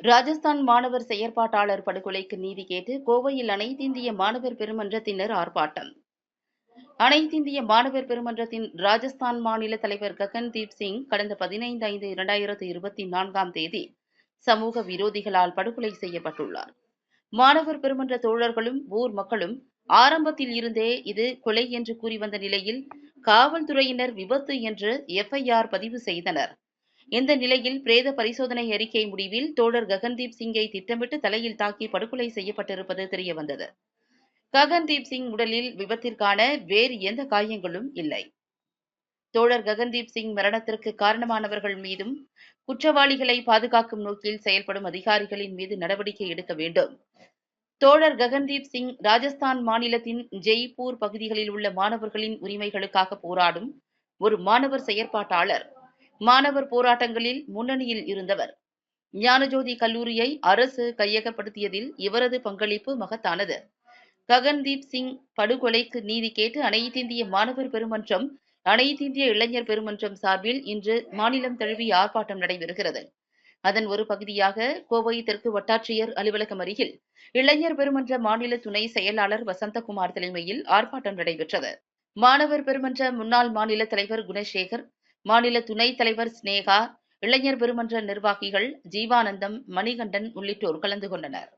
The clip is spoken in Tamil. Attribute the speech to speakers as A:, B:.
A: ராஜஸ்தான் மாணவர் செயற்பாட்டாளர் படுகொலைக்கு நீதி கேட்டு கோவையில் அனைத்திந்திய மாணவர் பெருமன்றத்தினர் ஆர்ப்பாட்டம். அனைத்திந்திய மாணவர் பெருமன்றத்தின் ராஜஸ்தான் மாநில தலைவர் ககன்தீப் சிங் கடந்த பதினைந்து ஐந்து இரண்டாயிரத்து இருபத்தி நான்காம் தேதி சமூக விரோதிகளால் படுகொலை செய்யப்பட்டுள்ளார். மாணவர் பெருமன்ற தோழர்களும் ஊர் மக்களும் ஆரம்பத்தில் இருந்தே இது கொலை என்று கூறி வந்த நிலையில் காவல்துறையினர் விபத்து என்று எஃப்ஐஆர் பதிவு செய்தனர். இந்த நிலையில் பிரேத பரிசோதனை அறிக்கை முடிவில் தோழர் ககன்தீப் சிங்கை திட்டமிட்டு தலையில் தாக்கி படுகொலை செய்யப்பட்டிருப்பது தெரியவந்தது. ககன்தீப் சிங் உடலில் விபத்திற்கான வேறு எந்த காயங்களும் இல்லை. தோழர் ககன்தீப் சிங் மரணத்திற்கு காரணமானவர்கள் மீதும் குற்றவாளிகளை பாதுகாக்கும் நோக்கில் செயல்படும் அதிகாரிகளின் மீது நடவடிக்கை எடுக்க வேண்டும். தோழர் ககன்தீப் சிங் ராஜஸ்தான் மாநிலத்தின் ஜெய்ப்பூர் பகுதிகளில் உள்ள மாணவர்களின் உரிமைகளுக்காக போராடும் ஒரு மாணவர் செயற்பாட்டாளர். மாணவர் போராட்டங்களில் முன்னணியில் இருந்தவர். ஞானஜோதி கல்லூரியை அரசு கையகப்படுத்தியதில் இவரது பங்களிப்பு மகத்தானது. ககன்தீப் சிங் படுகொலைக்கு நீதி கேட்டு அனைத்திந்திய மாணவர் பெருமன்றம் அனைத்திந்திய இளைஞர் பெருமன்றம் சார்பில் இன்று மாநிலம் தழுவிய ஆர்ப்பாட்டம் நடைபெறுகிறது. அதன் ஒரு பகுதியாக கோவை தெற்கு வட்டாட்சியர் அலுவலகம் அருகில் இளைஞர் பெருமன்ற மாநில துணை செயலாளர் வசந்தகுமார் தலைமையில் ஆர்ப்பாட்டம் நடைபெற்றது. மாணவர் பெருமன்ற முன்னாள் மாநில தலைவர் குணசேகர் மாநில துணைத் தலைவர் ஸ்னேகா இளைஞர் பெருமன்ற நிர்வாகிகள் ஜீவானந்தம் மணிகண்டன் உள்ளிட்டோர் கலந்து கொண்டனர்.